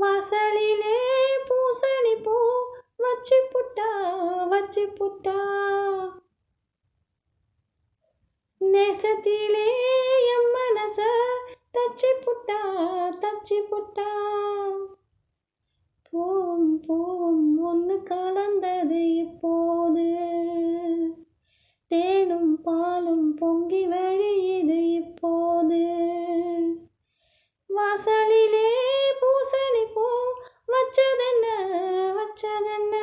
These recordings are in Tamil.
வாசலிலே பூசணி பூ வச்சு புட்டா வச்சு புட்டா. நேசத்திலே எம் மனச தச்சு புட்டா தச்சு புட்டா. பூவும் பூவும் ஒன்று கலந்தது இப்போது. தேனும் பாலும் பொங்கி வழியுது இப்போது. வாசலில் വച്ചതെന്ന വച്ചതെന്ന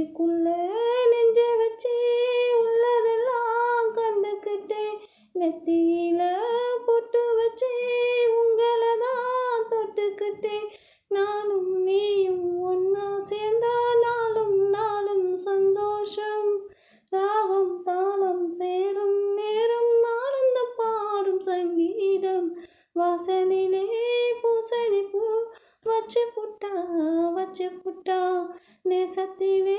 நெஞ்சுக்குள்ள நெஞ்ச வச்சு உள்ளதெல்லாம் கண்டுக்கிட்டேன். நெத்தியில பொட்டு வச்சு உங்களை தான் தொட்டுக்கிட்டேன். நானும் நீயும் ஒன்னா சேர்ந்தா நாளும் நாளும் சந்தோஷம். ராகம் தாளம் சேரும் நேரம் ஆனந்த பாடும் சங்கீதம். வாசலிலே பூசணி பூ வச்சு புட்டா வச்சு புட்டா நேசத்திலே